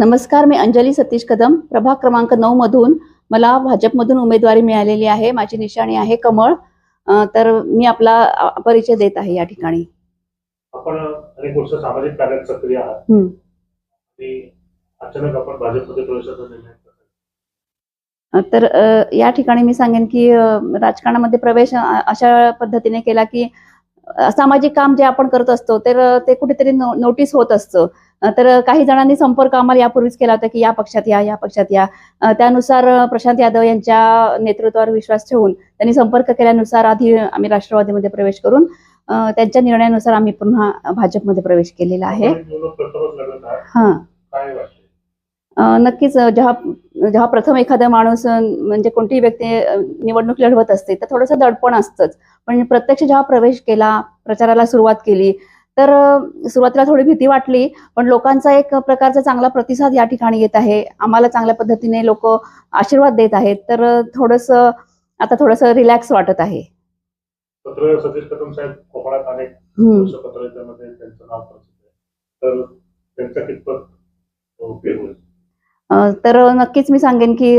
नमस्कार मी अंजली सतीश कदम. प्रभाग क्रमांक नऊ मधून मला भाजपमधून उमेदवारी मिळालेली आहे. माझी निशाणी आहे कमळ. तर मी आपला परिचय देत आहे या ठिकाणी. आपण अनेक वर्ष सामाजिक कार्यात सक्रिय आहात. हम्म. आणि अचानक आपण भाजपमध्ये प्रवेशाचा निर्णय घेतला. अ, तर या ठिकाणी मी सांगेन की राजकारणामध्ये प्रवेश अशा पद्धतीने केला की सामाजिक काम जे आपण करत असतो तर ते कुठेतरी नोटीस होत असतं. तर काही जणांनी संपर्क आम्हाला यापूर्वीच केला होता की या पक्षात या या पक्षात या. त्यानुसार प्रशांत यादव यांच्या नेतृत्वावर विश्वास ठेवून त्यांनी संपर्क केल्यानुसार आधी आम्ही राष्ट्रवादीमध्ये प्रवेश करून त्यांच्या निर्णयानुसार आम्ही पुन्हा भाजपमध्ये प्रवेश केलेला आहे. हा. नक्कीच जेव्हा जेव्हा प्रथम एखादा माणूस म्हणजे कोणतीही व्यक्ती निवडणूक लढवत असते तर थोडंसं दडपण असतंच. पण प्रत्यक्ष जेव्हा प्रवेश केला प्रचाराला सुरुवात केली तर सुरुवातीला थोडी भीती वाटली पण लोकांचा एक प्रकारचा चांगला प्रतिसाद या ठिकाणी येत आहे. आम्हाला चांगल्या पद्धतीने लोक आशीर्वाद देत आहेत. तर थोडंसं आता थोडंसं रिलॅक्स वाटत आहे. पत्र सतीश कदम साहेब कोकणात अनेक हम्म. वर्ष पत्रकारितेमध्ये त्यांचं नाव प्रसिद्ध आहे. तर त्यांचा कितपत उपयोग होईल? तर नक्कीच मी सांगेन की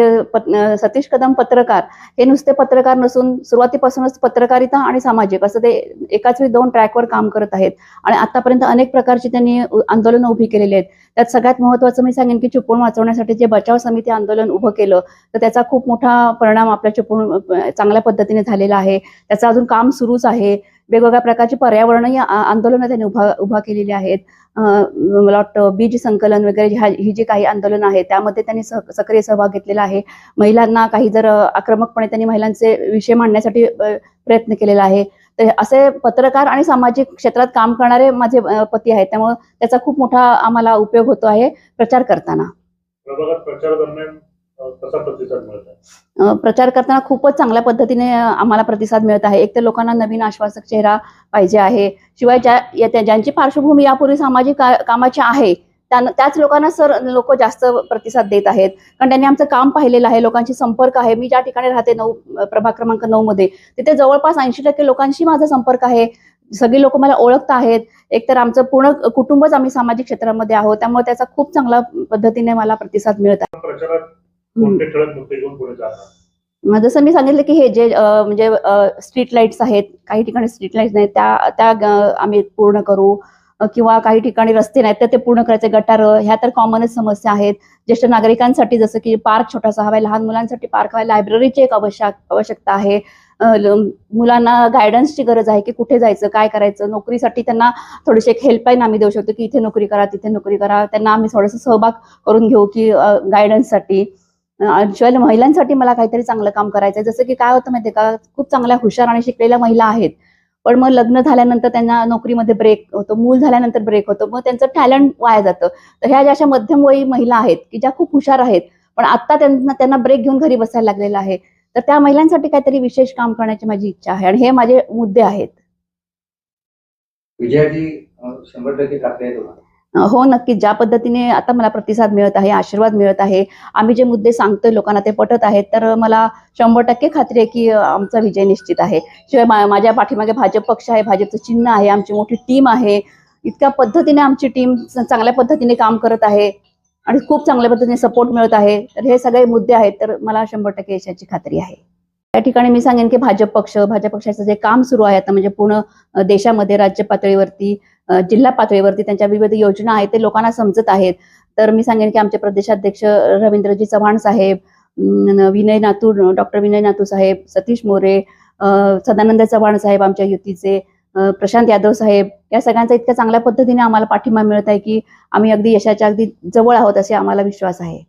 सतीश कदम पत्रकार हे नुसते पत्रकार नसून सुरुवातीपासूनच पत्रकारिता आणि सामाजिक असं ते एकाच वेळी दोन ट्रॅकवर काम करत आहेत. आणि आतापर्यंत अनेक प्रकारची त्यांनी आंदोलनं उभी केलेली आहेत. त्यात सगळ्यात महत्वाचं मी सांगेन की चिपळूण वाचवण्यासाठी जे बचाव समिती आंदोलन उभं केलं तर त्याचा खूप मोठा परिणाम आपल्या चिपळूण चांगल्या पद्धतीने झालेला आहे. त्याचं अजून काम सुरूच आहे. वेगवेगळ्या प्रकारची पर्यावरणीय आंदोलनं त्यांनी उभा उभा केलेली आहेत. मला वाटतं बीज संकलन वगैरे ही जी काही आंदोलनं आहेत त्यामध्ये त्यांनी सक्रिय सहभाग घेतलेला आहे. महिलांना काही जर आक्रमकपणे त्यांनी महिलांचे विषय मांडण्यासाठी प्रयत्न केलेला आहे. तर असे पत्रकार आणि सामाजिक क्षेत्रात काम करणारे माझे पती आहेत. त्यामुळे त्याचा खूप मोठा आम्हाला उपयोग होतो आहे प्रचार करताना. प्रचार दरम्यान कसा प्रतिसाद मिळत आहे? अ, प्रचार करताना खूपच चांगल्या पद्धतीने आम्हाला प्रतिसाद मिळत आहे. एक तर लोकांना नवीन आश्वासक चेहरा पाहिजे आहे. शिवाय ज्या ज्यांची पार्श्वभूमी यापूर्वी सामाजिक का- कामाची आहे त्याच लोकांना सर लोक जास्त प्रतिसाद देत आहेत. कारण त्यांनी आमचं काम पाहिलेलं आहे लोकांशी संपर्क आहे. मी ज्या ठिकाणी राहते नऊ प्रभाग क्रमांक नऊ मध्ये तिथे जवळपास ऐंशी टक्के लोकांशी माझा संपर्क आहे. सगळी लोक मला ओळखत आहेत. एकतर आमचं पूर्ण कुटुंबच आम्ही सामाजिक क्षेत्रामध्ये आहोत. त्यामुळे त्याचा खूप चांगला पद्धतीने मला प्रतिसाद मिळत आहे. प्रचारात. कोणते ठळक मुद्दे घेऊन पुढे जातात मग जसं मी सांगितलं की हे जे म्हणजे स्ट्रीट लाईट्स आहेत काही ठिकाणी स्ट्रीट लाईट्स नाहीत त्या त्या आम्ही पूर्ण करू. किंवा काही ठिकाणी रस्ते नाहीत तर ते पूर्ण करायचे. गटार ह्या तर कॉमनच समस्या आहेत. ज्येष्ठ नागरिकांसाठी जसं की पार्क छोटासा हवाय लहान मुलांसाठी पार्क हवाय लायब्ररीची एक आवश्यक आवश्यकता आहे. मुलांना गायडन्सची गरज आहे की कुठे जायचं काय करायचं. नोकरीसाठी त्यांना थोडीशी एक हेल्पलाईन आम्ही देऊ शकतो की इथे नोकरी करा तिथे नोकरी करा. त्यांना आम्ही थोडंसं सहभाग करून घेऊ की गायडन्ससाठी शिवाय महिलांसाठी मला काहीतरी चांगलं काम करायचं आहे जसं की काय होतं माहितीये का? खूप चांगल्या हुशार आणि शिकलेल्या महिला आहेत. पण मग लग्न झाल्यानंतर त्यांना नोकरीमध्ये ब्रेक होतो मूल झाल्यानंतर ब्रेक होतो. मग त्यांचं टॅलेंट वाया जातं. तर ह्या ज्या अशा मध्यमवयी महिला आहेत की ज्या खूप हुशार आहेत पण आता त्यांना त्यांना ब्रेक घेऊन घरी बसायला लागलेला आहे तर त्या महिलांसाठी काहीतरी विशेष काम करण्याची माझी इच्छा आहे आणि हे माझे मुद्दे आहेत. विजयाजी शंभर टक्के हो नक्की ज्या पद्धतीने आता मला प्रतिसाद मिळत आहे आशीर्वाद मिळत आहे आम्ही जे मुद्दे सांगतोय लोकांना ते पटत आहेत तर मला शंभर टक्के खात्री आहे की आमचा विजय निश्चित आहे. शिवाय माझ्या पाठीमागे भाजप पक्ष आहे भाजपचं चिन्ह आहे आमची मोठी टीम आहे. इतक्या पद्धतीने आमची टीम चांगल्या पद्धतीने काम करत आहे आणि खूप चांगल्या पद्धतीने सपोर्ट मिळत आहे. तर हे सगळे मुद्दे आहेत तर मला शंभर टक्के यशाची खात्री आहे. त्या ठिकाणी मी सांगेन की भाजप पक्ष भाजप पक्षाचं जे काम सुरू आहे आता म्हणजे पूर्ण देशामध्ये राज्य पातळीवरती जिल्हा पातळीवरती त्यांच्या विविध योजना आहेत ते लोकांना समजत आहेत. तर मी सांगेन की आमचे प्रदेशाध्यक्ष रवींद्रजी चव्हाण साहेब विनय नातू डॉक्टर विनय नातू साहेब सतीश मोरे सदानंद चव्हाण साहेब आमच्या युतीचे प्रशांत यादव साहेब या सगळ्यांचा इतक्या चांगल्या पद्धतीने आम्हाला पाठिंबा मिळत आहे की आम्ही अगदी यशाच्या अगदी जवळ आहोत असे आम्हाला विश्वास आहे.